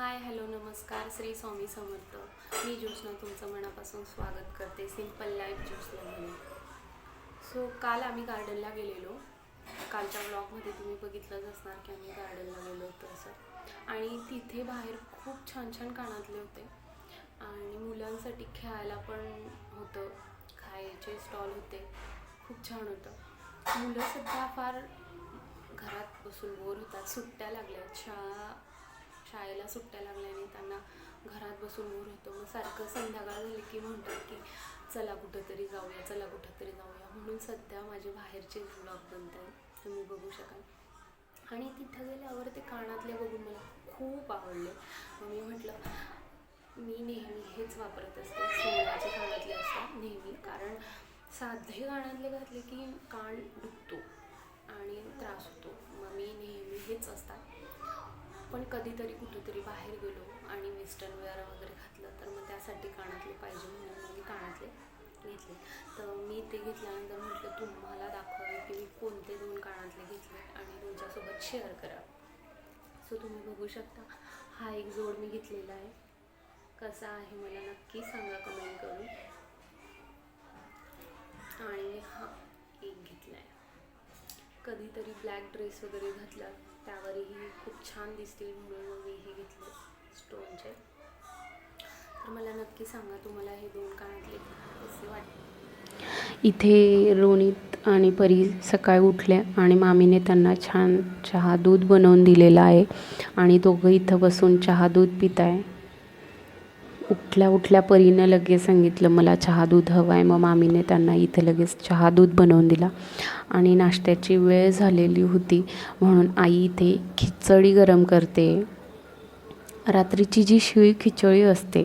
Hi hello नमस्कार श्री स्वामी समर्थ. मी ज्योत्स्ना तुमचं मनापासून स्वागत करते. सिंपल लाईफ ज्योत्स्नामध्ये सो काल आम्ही गार्डनला गेलेलो. कालच्या ब्लॉगमध्ये तुम्ही बघितलंच असणार की आम्ही गार्डनला गेलो होतो असं. आणि तिथे बाहेर खूप छान छान कानातले होते. आणि मुलांसाठी खेळायला पण होतं. खायचे स्टॉल होते. खूप छान होतं. मुलं सध्या फार घरात बसून बोर होतात. सुट्ट्या लागल्यात शाळा शाळेला सुट्ट्या लागल्याने त्यांना घरात बसून बोर होतो. मग सारखं संध्याकाळ झाली की म्हणतात की चला कुठंतरी जाऊया चला कुठंतरी जाऊया. म्हणून सध्या माझे बाहेरचे ब्लॉग बनत आहेत तुम्ही बघू शकाल. आणि तिथं गेल्यावर ते कानातले बघून मला खूप आवडले. मग मी म्हटलं मी नेहमी हेच वापरत असते सोन्याचे कानातले असतात नेहमी. कारण साधे कानातले घातले की कान दुखतो आणि त्रास होतो. मग मी नेहमी हेच असतात. आपण कधीतरी कुठेतरी बाहेर गेलो आणि वेस्टर्न वेअर वगैरे घातलं तर मग त्यासाठी कानातले पाहिजे म्हणून मग मी कानातले घेतले. तर मी ते घेतल्यानंतर म्हटलं तुम्हाला दाखवावे की मी कोणते दोन कानातले घेतले आणि तुमच्यासोबत शेअर करा. सो तुम्ही बघू शकता हा एक जोड मी घेतलेला आहे. कसा आहे मला नक्की सांगा कमेंट करून. आणि हा एक घेतला आहे कधीतरी ब्लॅक ड्रेस वगैरे घातला. त्यावरही खूप छान दिसतील म्हणून मग मी हे घेतले स्टोनचे तर मला नक्की सांगा तुम्हाला हे दोन कानातले कसे वाटते इथे रोनित आणि परी सकाळी उठल्या आणि मामीने त्यांना छान चहा दूध बनवून दिलेला आहे आणि दोघं इथं बसून चहा दूध पित आहे उठल्या उठल्या परीनं लगेच सांगितलं मला चहा दूध हवं आहे मग मामीने त्यांना इथे लगेच चहा दूध बनवून दिला. आणि नाश्त्याची वेळ झालेली होती. म्हणून आई इथे खिचडी गरम करते. रात्रीची जी शिळी खिचडी असते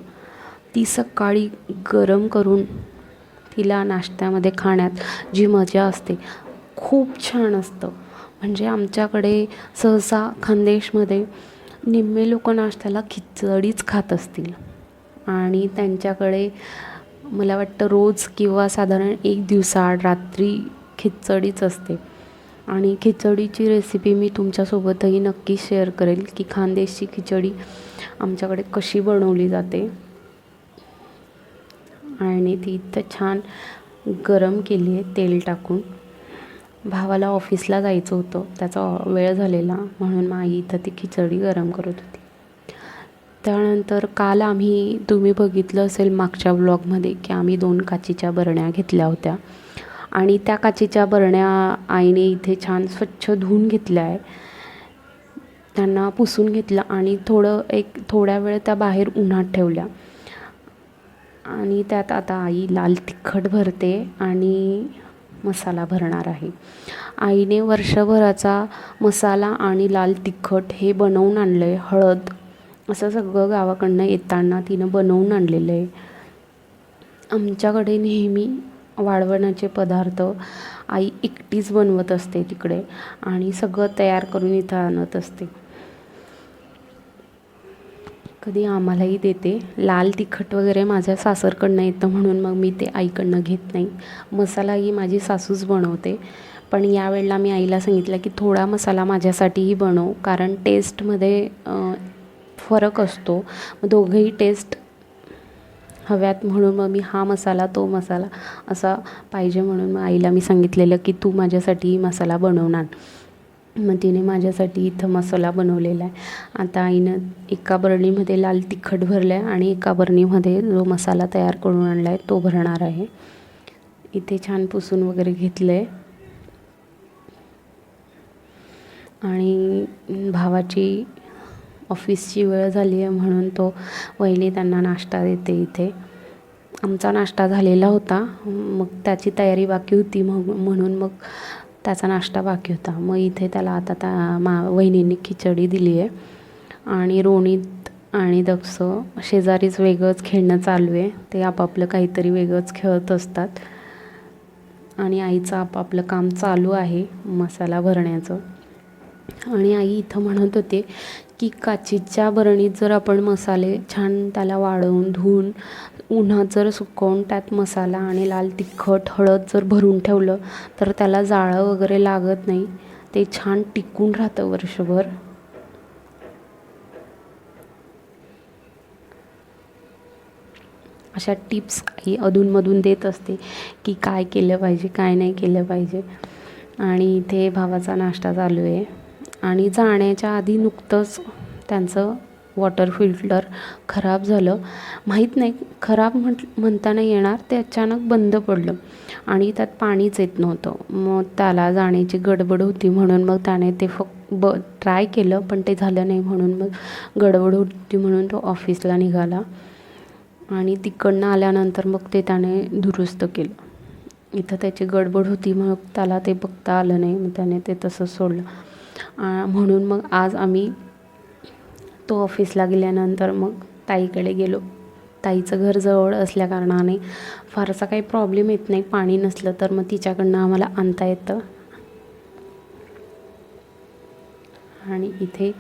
ती सकाळी गरम करून तिला नाश्त्यामध्ये खाण्यात जी मजा असते खूप छान असतं. म्हणजे आमच्याकडे सहसा खानदेशमध्ये निम्मे लोक नाश्त्याला खिचडीच खात असतील. आणि त्यांच्याकडे मला वाटतं रोज किंवा साधारण एक दिवसाआड रात्री खिचडीच असते. आणि खिचडीची रेसिपी मी तुमच्यासोबतही नक्की शेअर करेल की खानदेशची खिचडी आमच्याकडे कशी बनवली जाते. आणि ती इथं छान गरम केली आहे तेल टाकून. भावाला ऑफिसला जायचं होतं त्याचा वेळ झालेला म्हणून मग आई इथं ती खिचडी गरम करत होती. त्यानंतर काल आम्ही तुम्ही बघितलं असेल मागच्या ब्लॉगमध्ये की आम्ही दोन काचीच्या बरण्या घेतल्या होत्या. आणि त्या काचीच्या बरण्या आईने इथे छान स्वच्छ धुवून घेतल्या आहे त्यांना पुसून घेतलं आणि थोडं एक थोड्या वेळ त्या बाहेर उन्हात ठेवल्या. आणि त्यात आता आई लाल तिखट भरते आणि मसाला भरणार आहे. आईने वर्षभराचा मसाला आणि लाल तिखट हे बनवून आणलं आहे हळद असं सगळं गावाकडनं येताना तिनं बनवून आणलेलं आहे. आमच्याकडे नेहमी वाळवणाचे पदार्थ आई एकटीच बनवत असते तिकडे आणि सगळं तयार करून इथं आणत असते. कधी आम्हालाही देते. लाल तिखट वगैरे माझ्या सासरकडनं येतं म्हणून मग मी ते आईकडनं घेत नाही. मसालाही माझी सासूच बनवते. पण यावेळेला मी आईला सांगितलं की थोडा मसाला माझ्यासाठीही बनव कारण टेस्टमध्ये फरक असतो. मग दोघंही टेस्ट हव्यात म्हणून मग मी हा मसाला तो मसाला असा पाहिजे म्हणून मग आईला मी सांगितलेलं की तू माझ्यासाठी मसाला बनवणार. मग तिने माझ्यासाठी इथं मसाला बनवलेला आहे. आता आईनं एका बरणीमध्ये लाल तिखट भरलं आहे आणि एका बरणीमध्ये जो मसाला तयार करून आणला आहे तो भरणार आहे. इथे छान पुसून वगैरे घेतलं आहे आणि भावाची ऑफिसची वेळ झाली आहे म्हणून तो वहिनी त्यांना नाश्ता देते इथे. आमचा नाश्ता झालेला होता. मग त्याची तयारी बाकी होती मग म्हणून मग त्याचा नाश्ता बाकी होता. मग इथे त्याला आता त्या मा वहिनींनी खिचडी दिली आहे. आणि रोणीत आणि दक्ष शेजारीच वेगळंच खेळणं चालू आहे. ते आपापलं काहीतरी वेगळंच खेळत असतात. आणि आईचं आपापलं काम चालू आहे मसाला भरण्याचं. आणि आई इथं म्हणत होते की काचीच्या बरणीत जर आपण मसाले छान त्याला वाळवून धुवून उन्हात जर सुकवून त्यात मसाला आणि लाल तिखट हळद जर भरून ठेवलं तर त्याला जाळं वगैरे लागत नाही. ते छान टिकून राहतं वर्षभर. अशा टिप्स आई अधूनमधून देत असते की काय केलं पाहिजे काय नाही केलं पाहिजे. आणि इथे भावाचा नाश्ता चालू आहे. आणि जाण्याच्या आधी नुकतंच त्यांचं वॉटर फिल्टर खराब झालं. माहीत नाही खराब म्हट म्हणता नाही येणार ते अचानक बंद पडलं आणि त्यात पाणीच येत नव्हतं. मग त्याला जाण्याची गडबड होती म्हणून मग त्याने ते फक्त ब ट्राय केलं पण ते झालं नाही म्हणून मग गडबड होती म्हणून तो ऑफिसला निघाला आणि तिकडनं आल्यानंतर मग ते त्याने दुरुस्त केलं. इथं त्याची गडबड होती मग त्याला ते बघता आलं नाही मग त्याने ते तसं सोडलं. म्हणून मग आज आम्ही तो ऑफिसला गेल्यानंतर मग ताईकडे गेलो. ताईचं घर जवळ असल्याकारणाने फारसा काही प्रॉब्लेम येत नाही पाणी नसलं तर मग तिच्याकडनं आम्हाला आणता येतं. आणि इथे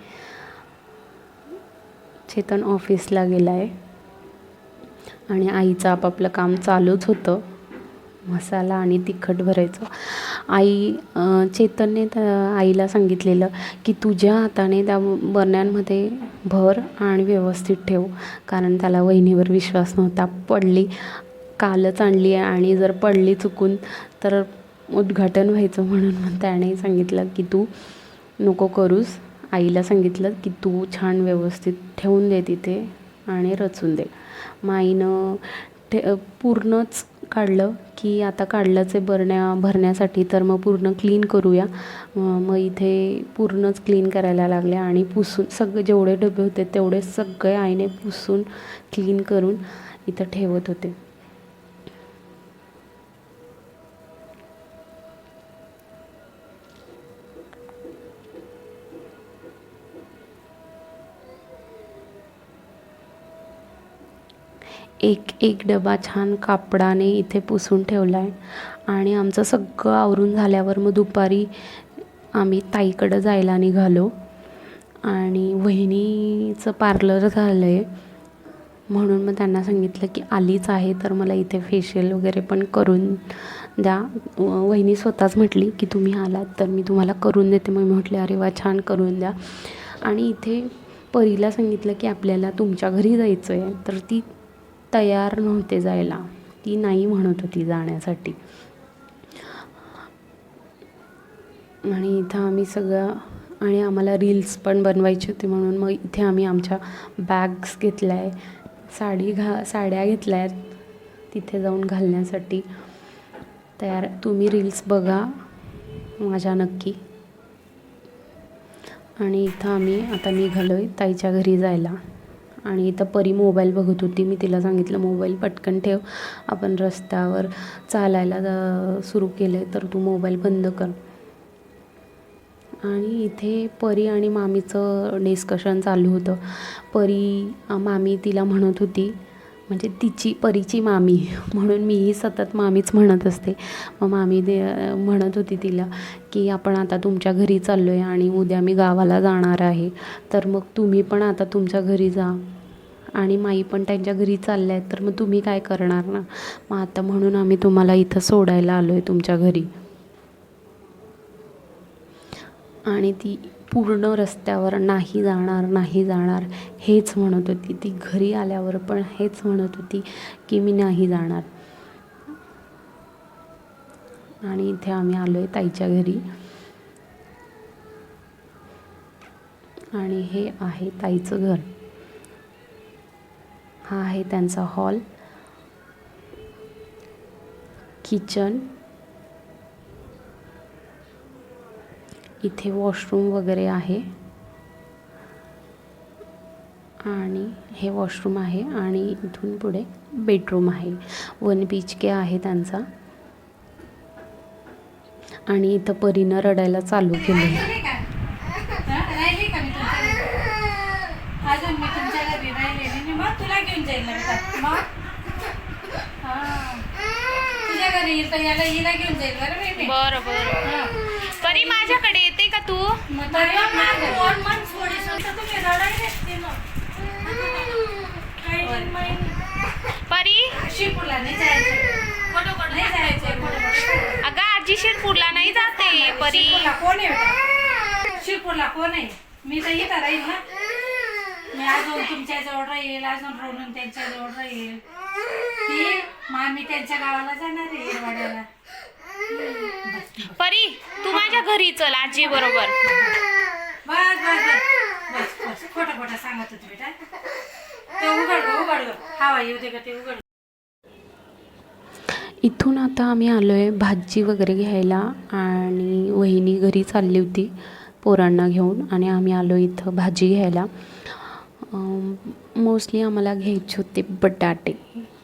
चेतन ऑफिसला गेला आहे आणि आईचं आपापलं काम चालूच होतं. मसाला आणि तिखट भरायचं. आई चेतनने त्या आईला सांगितलेलं की तुझ्या हाताने त्या बरण्यांमध्ये भर आणि व्यवस्थित ठेव. कारण त्याला वहिनीवर विश्वास नव्हता. पडली कालच आणली आहे आणि जर पडली चुकून तर उद्घाटन व्हायचं म्हणून मग त्याने सांगितलं की तू नको करूस. आईला सांगितलं की तू छान व्यवस्थित ठेवून दे तिथे आणि रचून दे. मग आईनं ठे पूर्णच काढलं की आता काढलंच आहे भरण्या भरण्यासाठी. तर मग पूर्ण क्लीन करूया. मग इथे पूर्णच क्लीन करायला लागले आणि पुसून सगळे जेवढे डबे होते तेवढे सगळे आईने पुसून क्लीन करून इथं ठेवत होते. एक एक डबा छान कापडाने इथे पुसून ठेवला आहे आणि आमचं सगळं आवरून झाल्यावर मग दुपारी आम्ही ताईकडं जायला निघालो. आणि वहिनीचं पार्लर झालं आहे म्हणून मग त्यांना सांगितलं की आलीच आहे तर मला इथे फेशियल वगैरे पण करून द्या. वहिनी स्वतःच म्हटली की तुम्ही आलात तर मी तुम्हाला करून देते. मग मी म्हटले अरे वा छान करून द्या. आणि इथे परीला सांगितलं की आपल्याला तुमच्या घरी जायचं आहे तर ती तयार नव्हते जायला. ती नाही म्हणत होती जाण्यासाठी. आणि इथं आम्ही सगळं आणि आम्हाला रील्स पण बनवायची होती म्हणून मग इथे आम्ही आमच्या बॅग्स घेतल्या आहे साडी घा साड्या घेतल्या आहेत तिथे जाऊन घालण्यासाठी. तयार तुम्ही रील्स बघा माझ्या नक्की. आणि इथं आम्ही आता निघालो आहे ताईच्या घरी जायला. आणि इथं परी मोबाईल बघत होती. मी तिला सांगितलं मोबाईल पटकन ठेव. आपण रस्त्यावर चालायला सुरू केलं तर तू मोबाईल बंद कर. आणि इथे परी आणि मामीचं डिस्कशन चालू होतं. परी मामी तिला म्हणत होती म्हणजे तिची परीची मामी. म्हणून मीही सतत मामीच म्हणत असते. मग मामी दे म्हणत होती तिला की आपण आता तुमच्या घरी चाललो आहे आणि उद्या मी गावाला जाणार आहे. तर मग तुम्ही पण आता तुमच्या घरी जा. आणि माई पण त्यांच्या घरी चालल्या आहेत तर मग तुम्ही काय करणार ना? मग आता म्हणून आम्ही तुम्हाला इथं सोडायला आलो आहे तुमच्या घरी. आणि ती पूर्ण रस्त्यावर नाही जाणार नाही जाणार हेच म्हणत होती. ती घरी आल्यावर पण हेच म्हणत होती की मी नाही जाणार. आणि इथे आम्ही आलो आहे ताईच्या घरी. आणि हे आहे ताईचं घर. हा आहे त्यांचा हॉल. किचन. इथे वॉशरूम वगैरे आहे. आणि हे वॉशरूम आहे आणि इथून पुढे बेडरूम आहे. वन बीच के आहे त्यांचा. आणि इथं परीनं रडायला चालू केलं राहिली का? हा, राहिली का मी तुमच्या घरी? अजून मी तुमच्या घरी राहिलेली नाही. मग तुला घेऊन जाईल. मग हा. तुझ्या घरी येईल तर याला हिला घेऊन जाईल बरं मी. बरं बरं हा. परी माझ्याकडे येते का तू येते. परी शिपूला नाही जायचं. अगं आजी शिरपूरला नाही जाते शिरपूरला कोण आहे? शिरपूरला कोण आहे मी तर इथं राहील ना मी अजून तुमच्या जवळ राहील अजून रोडून त्यांच्या जवळ राहील. ती मामी त्यांच्या गावाला जाणार आहे येरवाड्याला परी तू माझ्या घरी चल आजी बरोबर. बस बस बस बस बस. खोटं खोटं सांगत होती बेटा. ते उघड गं, उघड गं. हवा येऊ दे का ते उघड. इथून आता आम्ही आलो आहे भाजी वगैरे घ्यायला आणि वहिनी घरी चालली होती पोरांना घेऊन आणि आम्ही आलो इथं भाजी घ्यायला. मोस्टली आम्हाला घ्यायचे होते बटाटे.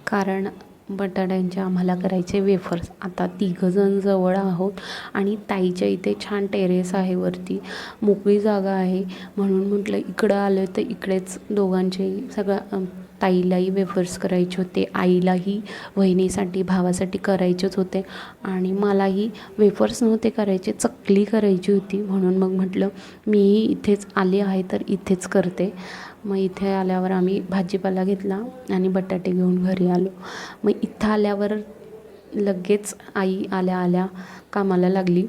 कारण बटाट्यांचे आम्हाला करायचे वेफर्स आता तिघंजण जवळ आहोत आणि ताईच्या इथे छान टेरेस आहे वरती. मोकळी जागा आहे. म्हणून म्हटलं इकडं आलं तर इकडेच दोघांचे सगळं ताईलाही वेफर्स करायचे होते आईलाही वहिनीसाठी भावासाठी करायचेच होते. आणि मलाही वेफर्स नव्हते करायचे चकली करायची होती. म्हणून मग म्हटलं मीही इथेच आले आहे तर इथेच करते. मग इथे आल्यावर आम्ही भाजीपाला घेतला आणि बटाटे घेऊन घरी आलो. मग इथं आल्यावर लगेच आई आल्या आल्या कामाला लागली.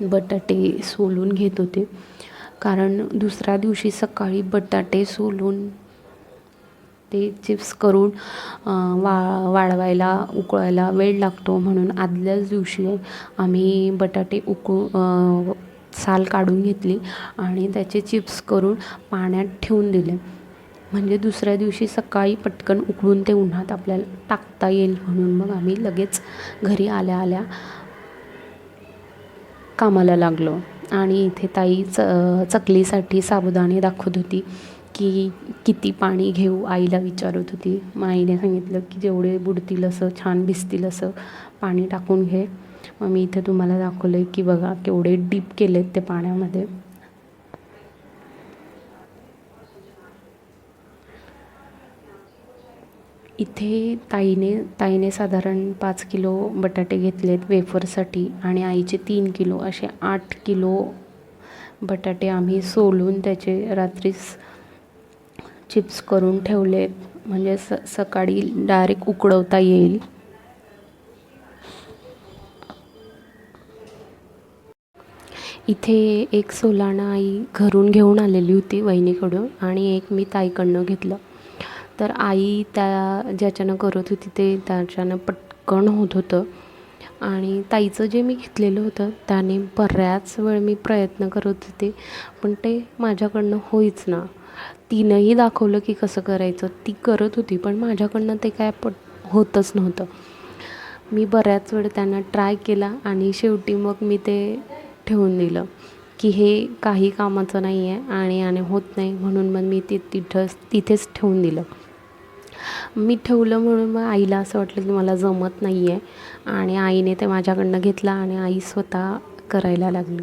बटाटे सोलून घेत होते. कारण दुसऱ्या दिवशी सकाळी बटाटे सोलून ते चिप्स करून वा वाळवायला उकळायला वेळ लागतो म्हणून आदल्याच दिवशी आम्ही बटाटे उकळू साल काढून घेतली आणि त्याचे चिप्स करून पाण्यात ठेवून दिले. म्हणजे दुसऱ्या दिवशी सकाळी पटकन उकळून ते उन्हात आपल्याला टाकता येईल म्हणून मग आम्ही लगेच घरी आल्या आल्या कामाला लागलो. आणि इथे ताई च चकलीसाठी साबुदाणे दाखवत होती. की किती पाणी घेऊ? आईला विचारत होती. मग आईने सांगितलं की जेवढे बुडतील असं छान भिजतील असं पाणी टाकून घे. मग मी इथे तुम्हाला दाखवलं आहे की बघा केवढे डीप केलेत ते पाण्यामध्ये. इथे ताईने ताईने साधारण पाच किलो बटाटे घेतलेत वेफरसाठी आणि आईचे तीन किलो असे आठ किलो बटाटे आम्ही सोलून त्याचे रात्रीच चिप्स करून ठेवलेत म्हणजे स सकाळी डायरेक्ट उकडवता येईल. इथे एक सोलाणा आई घरून घेऊन आलेली होती वहिनीकडून आणि एक मी ताईकडनं घेतलं. तर आई त्या ज्याच्यानं करत होती ते त्याच्यानं पटकन होत होतं. आणि ताईचं जे मी घेतलेलं होतं त्याने बऱ्याच वेळ मी प्रयत्न करत होते पण ते माझ्याकडनं होईच ना. तिनंही दाखवलं की कसं करायचं ती करत होती पण माझ्याकडनं ते काय पट होतच नव्हतं. मी बऱ्याच वेळ त्यांना ट्राय केला आणि शेवटी मग मी ते ठेवून दिलं की हे काही कामाचं नाही आहे आणि आणि होत नाही म्हणून मग मी ते तिथंच तिथेच ठेवून दिलं. मी ठेवलं म्हणून मग आईला असं वाटलं की मला जमत नाही आहे आणि आईने ते माझ्याकडनं घेतलं आणि आई स्वतः करायला लागली.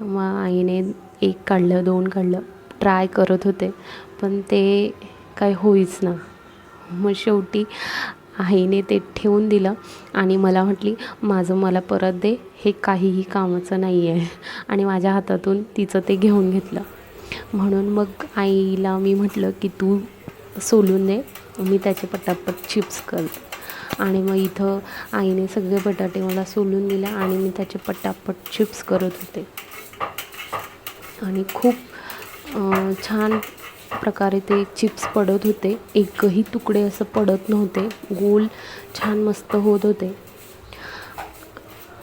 मग आईने एक काढलं दोन काढलं. ट्राय करत होते पण ते काय होईच ना. मग शेवटी आईने ते ठेवून दिलं आणि मला म्हटली माझं मला परत दे हे काहीही कामाचं नाही आहे आणि माझ्या हातातून तिचं ते घेऊन घेतलं. म्हणून मग आईला मी म्हटलं की तू सोलून दे मी त्याचे पटापट चिप्स करते. आणि मग इथं आईने सगळे बटाटे मला सोलून दिले आणि मी त्याचे पटापट चिप्स करत होते. आणि खूप छान प्रकारे ते चिप्स पडत होते. एकही तुकडे असं पडत नव्हते. गोल छान मस्त होत होते.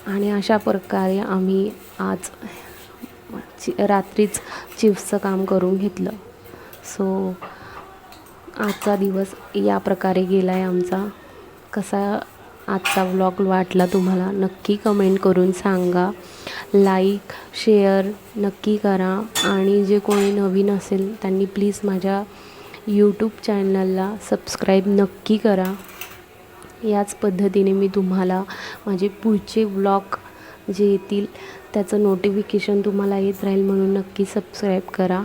आणि अशा प्रकारे आम्ही आज चि रात्रीच चिप्सचं काम करून घेतलं. सो आजचा दिवस या प्रकारे गेला आहे आमचा. कसा आजचा व्लॉग वाटला तुम्हाला नक्की कमेंट करून सांगा. लाईक शेअर नक्की करा. आणि जे कोणी नवीन असेल त्यांनी प्लीज माझ्या यूट्यूब चॅनलला सबस्क्राईब नक्की करा. याच पद्धतीने मी तुम्हाला माझे पुढचे व्लॉग जे येतील त्याचं नोटिफिकेशन तुम्हाला येत राहील म्हणून नक्की सबस्क्राईब करा.